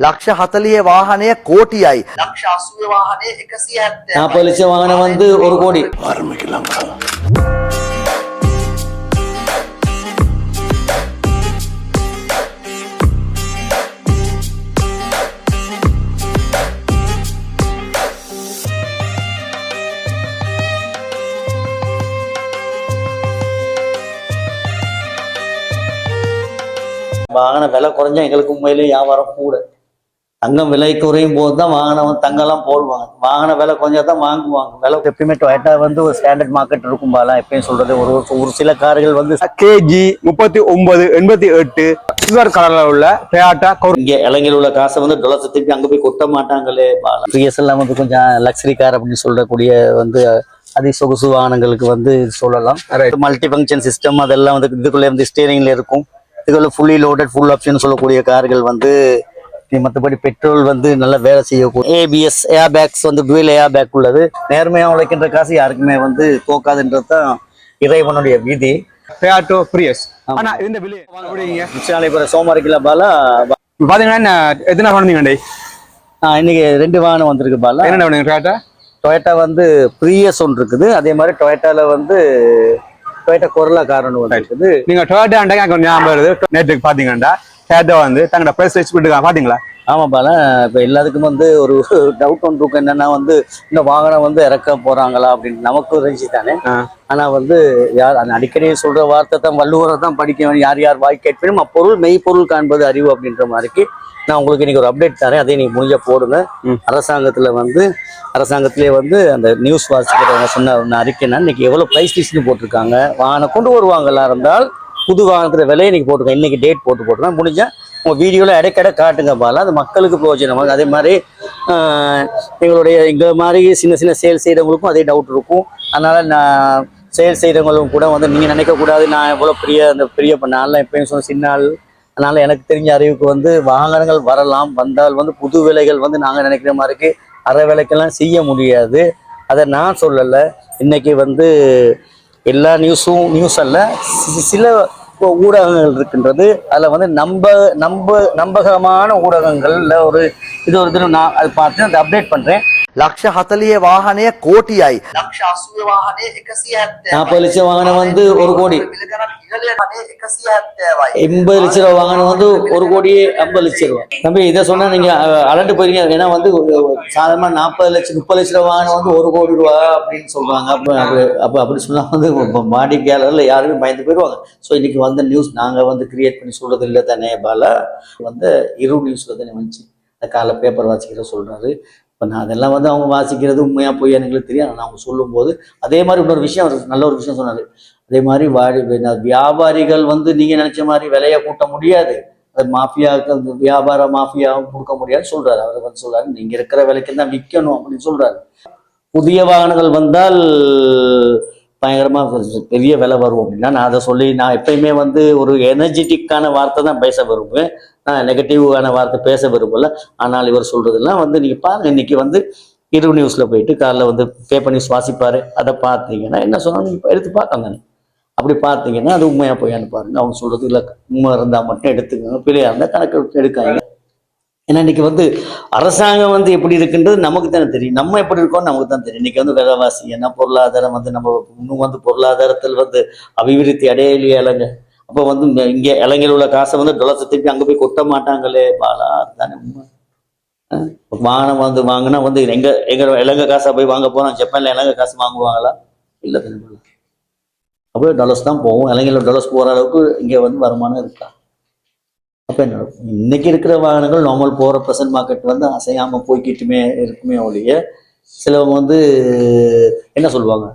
லட்ச ஹத்தலிய வாகனைய கோட்டியாய் லட்ச அசூய வாகனைய எக்கசி நான் பலிச்ச வாகனம் வந்து ஒரு கோடி ஆரம்பிக்கலாம் வாகன விலை குறைஞ்சா எங்களுக்கு உண்மையிலேயே வியாபாரம் கூட தங்கம் விலை குறையும் போது தான் வாகனம் வந்து தங்கம்லாம் போடுவாங்க. வாகன விலை குறைஞ்சா தான் வாங்குவாங்க. விலை எப்பயுமே டொயட்டா வந்து ஒரு ஸ்டாண்டர்ட் மார்க்கெட் இருக்கும்பாலாம் எப்பயும் சொல்றது ஒரு ஒரு சில கார்கள் வந்து கேஜி முப்பத்தி ஒன்பது எண்பத்தி எட்டு சில்வர் கலர்ல உள்ள டொயாட்டா இங்க இளைஞர் உள்ள காசை வந்து டொலர்ஸ் திருப்பி அங்க போய் கொட்ட மாட்டாங்களே பிஎஸ் எல்லாம் வந்து கொஞ்சம் லக்ஸரி கார் அப்படின்னு சொல்லக்கூடிய வந்து அதி சொகுசு வாகனங்களுக்கு வந்து சொல்லலாம். மல்டி ஃபங்க்ஷன் சிஸ்டம் அதெல்லாம் வந்து இதுக்குள்ள வந்து ஸ்டேரிங்ல இருக்கும். இதுக்குள்ள ஃபுல்லி லோடட் ஃபுல் ஆப்ஷன் சொல்லக்கூடிய கார்கள் வந்து மற்றபடி பெட்ரோல் வந்து நல்லா வேலை செய்யக்கூடிய ஏபிஎஸ் ஏர் பேக்ஸ் வந்து டுவெல் ஏர் பேக் உள்ளது. நேர்மையா உழைக்கின்ற காசு யாருக்குமே வந்து தோக்காதுன்றது தான் இறைவனுடைய விதி. டொயாட்டோ பிரியஸ் ஆனா இந்த விலை அப்படிங்க உச்சினாலைபுரம் சோமாரிக்கில பாலா பாத்தீங்கன்னா என்ன எத்தனை சொன்னீங்க டே ஆ, இன்னைக்கு ரெண்டு வாகனம் வந்திருக்கு பாலா. என்ன பண்ணுங்க டொயாட்டா டொயட்டா வந்து ப்ரீயஸ் ஒன்று இருக்குது அதே மாதிரி டொயட்டால வந்து டொயட்டா கொரலா காரன் ஒன்று இருக்குது நீங்க டொயாட்டா கொஞ்சம் ஞாபகம் வருது. நேற்றுக்கு பாத்தீங்கன்னா டொயாட்டோ வந்து தங்களோட பிரைஸ் வச்சு விட்டுருக்காங்க பாத்தீங்களா? ஆமா பாலா. இப்போ எல்லாத்துக்கும் வந்து ஒரு டவுட் ஒன்று இருக்கும். என்னன்னா வந்து இந்த வாகனம் வந்து இறக்க போறாங்களா அப்படின்னு நமக்கு இருந்துச்சு தானே. ஆ. ஆனா வந்து யார் அந்த அடிக்கடி சொல்ற வார்த்தை தான் வள்ளுவரை தான் படிக்க வேணும். யார் யார் வாய் கேட்பினும் அப்பொருள் மெய்ப்பொருள் காண்பது அறிவு அப்படின்ற மாதிரிக்கு நான் உங்களுக்கு இன்னைக்கு ஒரு அப்டேட் தரேன். அதை நீங்க முடிஞ்சா போடுங்க. அரசாங்கத்துல வந்து அரசாங்கத்திலே வந்து அந்த நியூஸ் வாசிக்கிறவங்க சொன்ன அறிக்கைன்னா இன்னைக்கு எவ்வளவு பிரைஸ் லிஸ்ட்னு போட்டிருக்காங்க. வாகனம் கொண்டு வருவாங்களா இருந்தால் புது வாகனத்துல விலையை இன்றைக்கி போட்டுக்கோங்க இன்றைக்கி டேட் போட்டு போட்டுருக்கேன் முடிஞ்சா உங்கள் வீடியோவில் இடைக்கடை காட்டுங்க பாலா. அது மக்களுக்கு பிரயோஜனமாக அதே மாதிரி எங்களுடைய இந்த மாதிரி சின்ன சின்ன சேல் செய்கிறவங்களுக்கும் அதே டவுட் இருக்கும். அதனால் நான் சேல் செய்கிறவங்களும் கூட வந்து நீங்கள் நினைக்கக்கூடாது நான் எவ்வளோ பெரிய அந்த பெரிய நான்லாம் எப்பயும் சொன்ன சின்ன நாள் அதனால் எனக்கு தெரிஞ்ச அறிவுக்கு வந்து வாகனங்கள் வரலாம். வந்தால் வந்து புது விலைகள் வந்து நாங்கள் நினைக்கிற மாதிரிக்கு அரை விலைக்கெல்லாம் செய்ய முடியாது. அதை நான் சொல்லலை. இன்னைக்கு வந்து எல்லா நியூஸும் நியூஸ் அல்ல. சில ஊடகங்கள் இருக்கின்றது. அதில் வந்து நம்ப நம்ப நம்பகமான ஊடகங்களில் ஒரு இது ஒரு தினம் நான் அதை பார்த்து அதை அப்டேட் பண்றேன் ලක්ෂ හතලිය වාහනය කෝටියයි ලක්ෂ අසුව වාහනය එකසිය හැත්ත நாற்பது லட்சம் வாகனம் வந்து ஒரு கோடி එකසිය හැත්තෑවයි எண்பது லட்ச ரூபா வாகனம் வந்து ஒரு கோடியே ஐம்பது லட்சம் ரூபா தம்பி இதை சொன்னா நீங்க அஹ், அலண்டு போயிருங்க ஏன்னா வந்து சாதாரண நாற்பது லட்சம் முப்பது லட்ச ரூபா வாகனம் வந்து ஒரு கோடி ரூபா அப்படின்னு சொல்றாங்க அப்ப அப்படி அப்ப அப்படி சொன்னா வந்து இப்ப வாடிக்கையாளர்ல யாருமே பயந்து போயிடுவாங்க ஸோ இன்னைக்கு வந்த நியூஸ் நாங்க வந்து கிரியேட் பண்ணி சொல்றது இல்லை தானே பாலா வந்து இரு நியூஸ்ல தானே வந்துச்சு அந்த காலை பேப்பர் வாசிக்கிற சொல்றாரு. இப்போ நான் அதெல்லாம் வந்து அவங்க வாசிக்கிறது உண்மையா போய் எனக்கு தெரியும் ஆனால் அவங்க சொல்லும்போது அதே மாதிரி இன்னொரு விஷயம் அவர் நல்ல ஒரு விஷயம் சொன்னாரு. அதே மாதிரி வாடி வியாபாரிகள் வந்து நீங்க நினைச்ச மாதிரி விலையை கூட்ட முடியாது. அது மாஃபியாவுக்கு அந்த வியாபார மாஃபியாவும் கொடுக்க முடியாதுன்னு சொல்றாரு. அவர் வந்து சொல்றாரு நீங்க இருக்கிற விலைக்கு தான் விற்கணும் அப்படின்னு சொல்றாரு. புதிய வாகனங்கள் வந்தால் பயங்கரமாக பெரிய விலை வரும் அப்படின்னா நான் அதை சொல்லி நான் எப்பயுமே வந்து ஒரு எனர்ஜெட்டிக்கான வார்த்தை தான் பேச விரும்புவேன். நான் நெகட்டிவான வார்த்தை பேச விரும்பல. ஆனால் இவர் சொல்றதெல்லாம் வந்து நீங்கள் பாருங்க இன்னைக்கு வந்து இரவு நியூஸில் போயிட்டு காலைல வந்து பேப்பர் நியூஸ் சுவாசிப்பார் அதை பார்த்தீங்கன்னா என்ன சொன்னாலும் நீங்கள் எடுத்து பார்க்கலாம் தானே அப்படி பார்த்தீங்கன்னா அது உண்மையாக போய் அனுப்பாருங்க அவங்க சொல்றது இல்லை. உண்மை இருந்தால் மட்டும் எடுத்துக்கோங்க. பிள்ளையாக இருந்தால் கணக்கு எடுத்து எடுக்காங்க ஏன்னா இன்னைக்கு வந்து அரசாங்கம் வந்து எப்படி இருக்குன்றது நமக்கு தானே தெரியும். நம்ம எப்படி இருக்கோம்னு நமக்கு தான் தெரியும். இன்னைக்கு வந்து விலைவாசி என்ன பொருளாதாரம் வந்து நம்ம இன்னும் வந்து பொருளாதாரத்தில் வந்து அபிவிருத்தி அடையலையே இளைஞ அப்போ வந்து இங்கே இங்க இளைஞர் உள்ள காசை வந்து டொலர்ஸ் திருப்பி அங்கே போய் கொட்ட மாட்டாங்களே பாலா அதுதானே உண்மை. வாகனம் வந்து வாங்கினா வந்து எங்க எங்க இலங்கை காசை போய் வாங்க போறோம் ஜப்பானில் இலங்கை காசு வாங்குவாங்களா? இல்லை தானே அப்போ டொலர்ஸ் தான் போவோம் இலங்கையில் டொலர்ஸ் போகிற அளவுக்கு இங்கே வந்து வருமானம் இருக்கா? அப்போ என்ன இன்னைக்கு இருக்கிற வாகனங்கள் நார்மல் போகிற ப்ரெசன்ட் மார்க்கெட் வந்து அசையாமல் போய்கிட்டுமே இருக்குமே ஒழிய சிலவங்க வந்து என்ன சொல்லுவாங்க?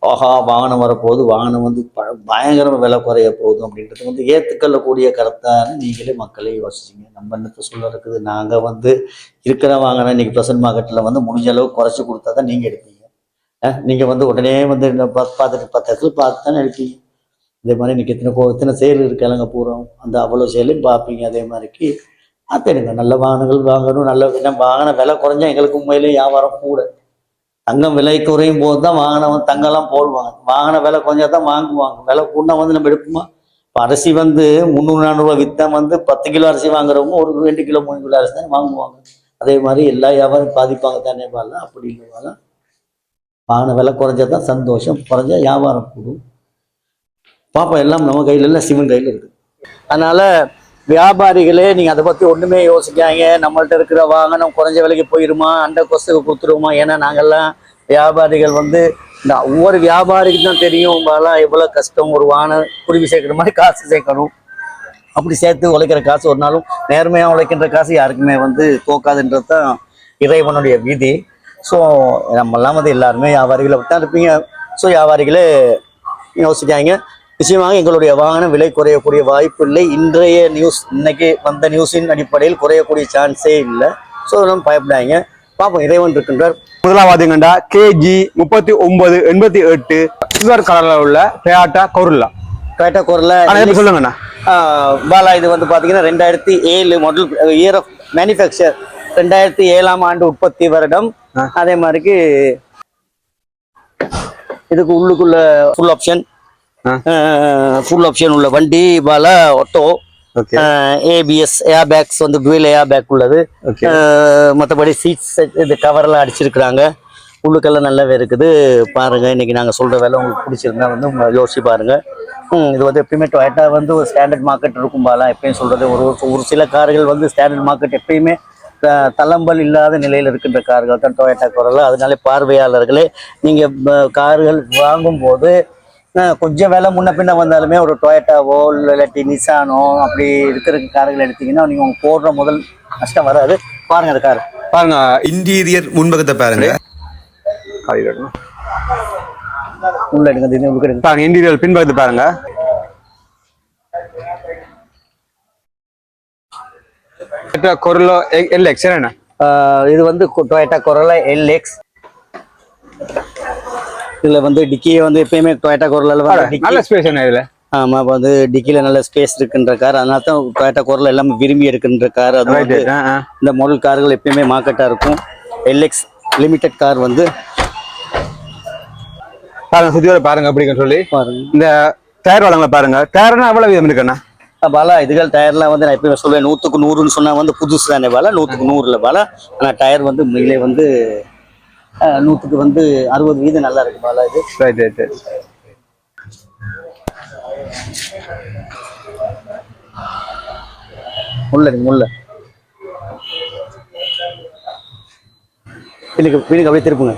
ஆஹா வாகனம் வரப்போகுது வாகனம் வந்து ப- பயங்கரமாக விலை குறைய போகுது அப்படின்றது வந்து ஏற்றுக்கொள்ளக்கூடிய கருத்தான நீங்களே மக்களே யோசிச்சிங்க. நம்ம என்ன சொல்ல இருக்குது? நாங்கள் வந்து இருக்கிற வாகனம் இன்னைக்கு ப்ரெசன்ட் மார்க்கெட்டில் வந்து முடிஞ்ச அளவு குறைச்சி கொடுத்தா தான் நீங்கள் எடுப்பீங்க. ஆ நீங்கள் வந்து உடனே வந்து பார்த்துட்டு பத்து இடத்துல பார்த்து தானே எடுப்பீங்க. அதே மாதிரி இன்னைக்கு எத்தனை கோ எத்தனை செயல் இருக்கு பூரம். அந்த அவ்வளோ செயலையும் பார்ப்பீங்க அதே மாதிரிக்கு. பார்த்துடுங்க நல்ல வாகனங்கள் வாங்கணும் நல்ல என்ன வாகன விலை குறைஞ்சா எங்களுக்கு உண்மையிலே வியாபாரம் கூட. தங்கம் விலை குறையும் போது தான் வாகனம் தங்கம்லாம் போடுவாங்க. வாகன விலை குறைஞ்சா தான் வாங்குவாங்க. விலை கூடனா வந்து நம்ம எடுப்போமா? இப்போ அரிசி வந்து முந்நூறு நானூறுரூவா விற்றா வந்து பத்து கிலோ அரிசி வாங்குறவங்க ஒரு ரெண்டு கிலோ மூணு கிலோ அரிசி தான் வாங்குவாங்க. அதே மாதிரி எல்லா வியாபாரம் பாதிப்பாங்க தானே வரல அப்படி இல்லைவாங்க வாகன விலை குறைஞ்சா தான் சந்தோஷம் குறைஞ்சா வியாபாரம் கூடும். பாப்பா எல்லாம் நம்ம கையில இல்லை சிவன் கையில் இருக்கு. அதனால வியாபாரிகளே நீங்க அதை பத்தி ஒண்ணுமே யோசிக்காங்க நம்மள்ட்ட இருக்கிற வாகனம் குறைஞ்ச விலைக்கு போயிருமா? அந்த கொசுக்கு கொடுத்துருவோமா ஏன்னா நாங்கெல்லாம் வியாபாரிகள் வந்து இந்த ஒவ்வொரு வியாபாரிக்கு தான் தெரியும் உங்களாம் எவ்வளவு கஷ்டம் ஒரு வாகனம் குருவி சேர்க்கிற மாதிரி காசு சேர்க்கணும். அப்படி சேர்த்து உழைக்கிற காசு ஒரு நாளும் நேர்மையா உழைக்கின்ற காசு யாருக்குமே வந்து தோக்காதுன்றது தான் இறைவனுடைய விதி. ஸோ நம்மெல்லாம் வந்து எல்லாருமே வியாபாரிகளை தான் இருப்பீங்க. ஸோ வியாபாரிகளே யோசிக்காங்க நிச்சயமாக எங்களுடைய வாகனம் விலை குறையக்கூடிய வாய்ப்பு இல்லை. இன்றைய நியூஸ் இன்னைக்கு வந்த நியூஸின் அடிப்படையில் குறையக்கூடிய சான்ஸே இல்லை. ஸோ அதெல்லாம் பயப்படாங்க பார்ப்போம் இறைவன் இருக்கின்றார். பாத்தீங்கன்னா கேஜி முப்பத்தி ஒன்பது எண்பத்தி எட்டு சில்வர் கலர்ல உள்ள டொயாட்டா கொருல்லா டொயட்டா குரல சொல்லுங்கண்ணா? பாலா இது வந்து பார்த்தீங்கன்னா ரெண்டாயிரத்தி ஏழு மாடல் இயர் ஆஃப் மேனுஃபேக்சர் ரெண்டாயிரத்தி ஏழாம் ஆண்டு உற்பத்தி வருடம். அதே மாதிரிக்கு இதுக்கு உள்ளுக்குள்ள ஃபுல் ஆப்ஷன். ஃபுல் ஆப்ஷன் உள்ள வண்டி Bala okay ABS air bags வந்து டுவெல் ஏர் பேக் உள்ளது மற்றபடி சீட்ஸ் இது கவர்லாம் அடிச்சிருக்கிறாங்க. உள்ளுக்கெல்லாம் நல்லாவே இருக்குது. பாருங்க இன்னைக்கு நாங்கள் சொல்ற வேலை உங்களுக்கு பிடிச்சிருந்தா வந்து உங்க யோசிச்சு பாருங்க. ம், இது வந்து எப்பயுமே டொயட்டா வந்து ஒரு ஸ்டாண்டர்ட் மார்க்கெட் இருக்கும் பாலாம் எப்பயும் சொல்றது ஒரு ஒரு சில கார்கள் வந்து ஸ்டாண்டர்ட் மார்க்கெட் எப்பயுமே தளம்பல் இல்லாத நிலையில் இருக்கின்ற கார்கள் தான் டொயட்டா குரல் அதனால பார்வையாளர்களே நீங்க ப- கார்கள் வாங்கும்போது கொஞ்சம் விலை முன்ன பின்ன வந்தாலுமே ஒரு டொயட்டாவோ இல்லை இல்லாட்டி நிசானோ அப்படி இருக்கிற கார்கள் எடுத்தீங்கன்னா நீங்க உங்க போடுற முதல் நஷ்டம் வராது. பாருங்க அந்த கார். பாருங்க இன்டீரியர் முன்பக்கத்தை பாருங்க. உள்ள எடுங்க பாருங்க இன்டீரியர் பின்பக்கத்து பாருங்க. கொருலோ எல் எக்ஸ் என்ன? இது வந்து டொயட்டா கொரோலா எல்எக்ஸ் இதுல வந்து டிக்கியை வந்து எப்பயுமே டொயட்டா டிக்கி நல்ல ஸ்பேஸ் என்ன இதுல? ஆமா அப்ப வந்து டிக்கில நல்ல ஸ்பேஸ் இருக்குன்ற கார். அதனால தான் டொயட்டா கொரோலா எல்லாமே விரும்பி எடுக்கின்ற கார். அது வந்து இந்த மாடல் கார்கள் எப்பயுமே மார்க்கெட்டா இருக்கும். எல்எக்ஸ் லிமிடெட் கார் வந்து பாருங்க சுத்தி வர பாருங்க அப்படின்னு சொல்லி. பாருங்க. இந்த டயர் வளங்களை பாருங்க. டயர்னா எவ்வளவு விதம் இருக்குண்ணா பாலா இதுகள். டயர்லாம் வந்து நான் எப்பயுமே சொல்லுவேன் நூற்றுக்கு நூறுன்னு சொன்னா வந்து புதுசு தானே பாலா நூற்றுக்கு நூறுல பாலா. ஆனால் டயர் வந்து உண்மையிலே வந்து நூற்றுக்கு வந்து அறுபது வீதம் நல்லா இருக்கு பாலா இது. ரைட் ரைட் உள்ள இருக்கு உள்ள பின்னுக்கு பின்னுக்கு அப்படியே திருப்புங்க.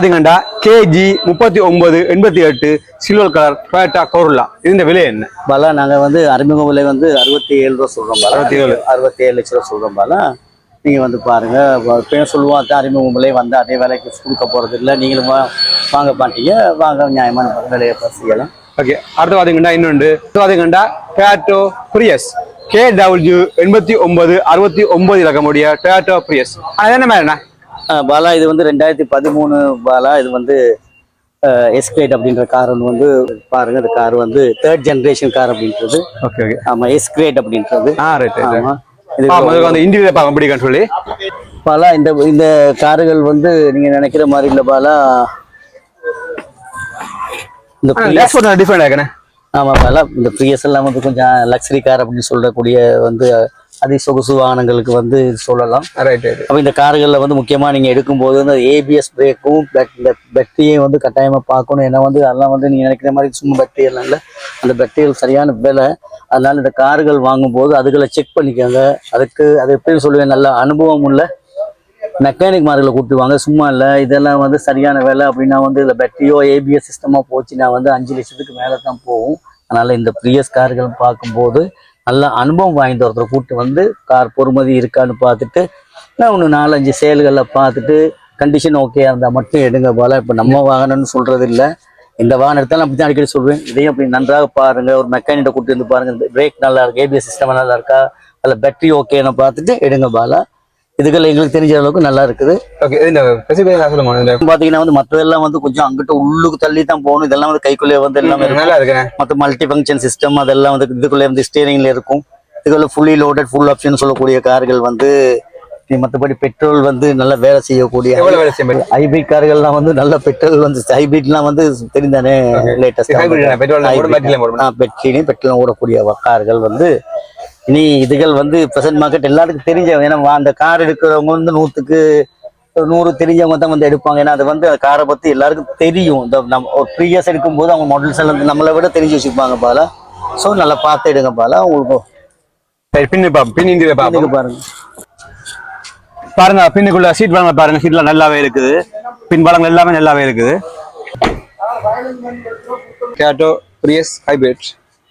பாத்தீங்கன்னா கேஜி முப்பத்தி ஒன்பது எண்பத்தி எட்டு சில்வர் கலர் டொயட்டா கொருல்லா இந்த விலை என்ன? பாலா நாங்க வந்து அறிமுக விலை வந்து அறுபத்தி ஏழு ரூபா சொல்றோம் பாலா. 67. அறுபத்தி ஏழு லட்ச ரூபா சொல்றோம் பாலா. நீங்க வந்து பாருங்க பேர் சொல்லுவோம் அதான் அறிமுக விலை வந்து அதே விலைக்கு கொடுக்க போறது இல்லை. நீங்களும் வாங்க மாட்டீங்க. வாங்க நியாயமான விலையை செய்யலாம். ஓகே அடுத்து பாத்தீங்கன்னா இன்னொன்று. அடுத்து பாத்தீங்கன்னா டொயாட்டோ பிரியஸ் கே டபிள்யூ எண்பத்தி ஒன்பது அறுபத்தி ஒன்பது இலக்கமுடைய டொயாட்டோ பிரியஸ் அது என்ன மாதிரிண்ணா பாலா இது வந்து ரெண்டாயிரத்தி பதிமூணு பாலா இது வந்து எஸ்கிரேட் அப்படின்ற கார் ஒன்று வந்து பாருங்க இந்த கார் வந்து தேர்ட் ஜெனரேஷன் கார் அப்படின்றது. ஓகே ஓகே ஆமா எஸ்கிரேட் அப்படின்றது. ஆ ரைட் ரைட் ஆமா. இது இன்டீரியர் பார்க்க பிடிக்கும்னு சொல்லி? பாலா இந்த இந்த கார்கள் வந்து நீங்க நினைக்கிற மாதிரி இல்ல பாலா. இந்த டிஃபரெண்ட் ஆகுண்ணே ஆமா பாலா இந்த பிரியஸ் எல்லாம் வந்து கொஞ்சம் லக்ஸரி கார் அப்படின்னு சொல்லக்கூடிய வந்து அதி சொகுசு வாகனங்களுக்கு வந்து சொல்லலாம். ரைட் ரைட் அப்போ இந்த கார்களில் வந்து முக்கியமாக நீங்கள் எடுக்கும்போது வந்து ஏபிஎஸ் பிரேக்கும் பேட்டரியை வந்து கட்டாயமாக பார்க்கணும். ஏன்னா வந்து அதெல்லாம் வந்து நீங்கள் நினைக்கிற மாதிரி சும்மா பேட்டரி எல்லாம் இல்லை. அந்த பேட்டரிகள் சரியான விலை. அதனால இந்த கார்கள் வாங்கும்போது அதுகளை செக் பண்ணிக்கோங்க. அதுக்கு அது எப்படின்னு சொல்லுவேன் நல்ல அனுபவம் உள்ள மெக்கானிக் மார்களை கூட்டுவாங்க சும்மா இல்லை இதெல்லாம் வந்து சரியான விலை அப்படின்னா வந்து இதில் பேட்டரியோ ஏபிஎஸ் சிஸ்டமாக போச்சுன்னா வந்து அஞ்சு லட்சத்துக்கு மேலே தான் போகும். அதனால இந்த ப்ரியஸ் கார்கள் பார்க்கும்போது நல்ல அனுபவம் வாய்ந்த ஒருத்தரை கூப்பிட்டு வந்து கார் பொறுமதி இருக்கான்னு பார்த்துட்டு நான் ஒன்று நாலஞ்சு செயல்களில் பார்த்துட்டு கண்டிஷன் ஓகே இருந்தால் மட்டும் எடுங்க போல. இப்போ நம்ம வாகனம்னு சொல்றது இல்லை. இந்த வாகனம் எடுத்தாலும் அப்படி தான் அடிக்கடி சொல்வேன். இதையும் அப்படி நன்றாக பாருங்கள் ஒரு மெக்கானிக்கிட்ட கூப்பிட்டு வந்து பாருங்க. பிரேக் நல்லா இருக்கு? ஏபிஎஸ் சிஸ்டம் நல்லா இருக்கா? அதில் பேட்டரி ஓகேன்னு பார்த்துட்டு எடுங்க பாலா. இதுகள் எங்களுக்கு தெரிஞ்ச அளவுக்கு நல்லா இருக்குது. ஓகே இந்த பாத்தீங்கன்னா வந்து மற்றதெல்லாம் வந்து கொஞ்சம் அங்கிட்ட உள்ளுக்கு தள்ளி தான் போகணும். இதெல்லாம் வந்து கைக்குள்ளே வந்து எல்லாமே நல்லா இருக்குண்ணே மற்ற மல்டி ஃபங்க்ஷன் சிஸ்டம் அதெல்லாம் வந்து இதுக்குள்ளே வந்து ஸ்டீரிங்ல இருக்கும். இதுக்குள்ள ஃபுல்லி லோடட் ஃபுல் ஆப்ஷன் சொல்லக்கூடிய கார்கள் வந்து மற்றபடி பெட்ரோல் வந்து நல்ல வேலை செய்யக்கூடிய ஹைபிரிட் கார்கள்லாம் வந்து நல்ல பெட்ரோல் வந்து ஹைபிரிட்லாம் வந்து தெரிந்தானே லேட்டஸ்ட் hybrid தானே, petrol ல ஓடும், battery ல ஓடும். பெட்ரிலையும் பெட்ரோலும் ஓடக்கூடிய கார்கள் வந்து இனி இதுகள் வந்து பிரசன்ட் மார்க்கெட் எல்லாருக்கும் தெரிஞ்சவங்க ஏன்னா அந்த கார் எடுக்கிறவங்க வந்து நூற்றுக்கு நூறு தெரிஞ்சவங்க தான் வந்து எடுப்பாங்க. ஏன்னா அது வந்து அந்த காரை பற்றி எல்லாருக்கும் தெரியும். இந்த நம்ம ஒரு த்ரீ இயர்ஸ் எடுக்கும்போது அவங்க மாடல்ஸ் எல்லாம் நம்மளை விட தெரிஞ்சு வச்சுருப்பாங்க பாலா. ஸோ நல்லா பார்த்து எடுங்க பாலா. உங்களுக்கு பின்னு பாப்போம் பின் இந்தியில பாப்போம் இதுக்கு பாருங்க. பாருங்க பின்னுக்குள்ள சீட் பலங்கள் பாருங்க. சீட்லாம் நல்லாவே இருக்குது. பின் பலங்கள் எல்லாமே நல்லாவே இருக்குது. கேட்டோ Prius hybrid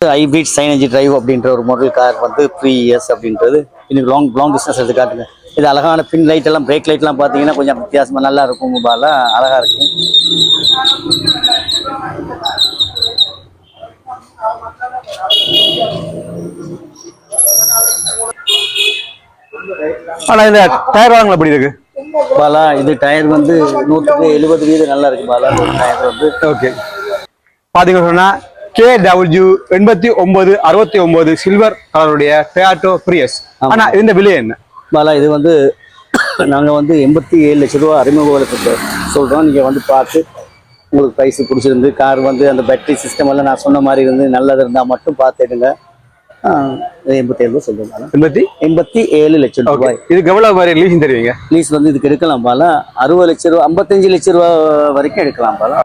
hybrid synergy drive அப்படின்ற ஒரு மாடல் கார் வந்து த்ரீ இயர்ஸ் அப்படின்றது. இன்னைக்கு லாங் லாங் டிஸ்டன்ஸ் எடுத்து காட்டுங்க இது அழகான பின் லைட் எல்லாம் பிரேக் லைட்லாம் பார்த்தீங்கன்னா கொஞ்சம் வித்தியாசமா நல்லா இருக்கும் பாலா அழகா இருக்கும் ஆனா இந்த டயர் வாங்கல எப்படி இருக்கு? பாலா இது டயர் வந்து நூற்றுக்கு எழுபது வீதம் நல்லா இருக்கு பாலா. டயர் வந்து ஓகே பாத்தீங்க சொன்னா கே டபிள்யூ எண்பத்தி ஒன்பது அறுபத்தி ஒன்பது சில்வர் கலருடைய டொயாட்டோ பிரியஸ் ஆனா இந்த விலை என்ன? பாலா இது வந்து நாங்கள் வந்து எண்பத்தி ஏழு லட்ச ரூபா அறிமுக விலைக்கு சொல்கிறோம் நீங்கள் வந்து பார்த்து உங்களுக்கு ப்ரைஸ் பிடிச்சிருந்து கார் வந்து அந்த பேட்டரி சிஸ்டம் எல்லாம் நான் சொன்ன மாதிரி இருந்து நல்லது இருந்தால் மட்டும் பார்த்து எடுங்க. எண்பத்தி ஏழு சொல்லுங்க எண்பத்தி? எண்பத்தி ஏழு லட்சம் ரூபாய் இதுக்கு எவ்வளவு மாதிரி லீசிங் தருவீங்க? லீஸ் வந்து இதுக்கு எடுக்கலாம் பாலா. அறுபது லட்ச ரூபா ஐம்பத்தஞ்சு லட்ச ரூபா வரைக்கும் எடுக்கலாம் பாலா.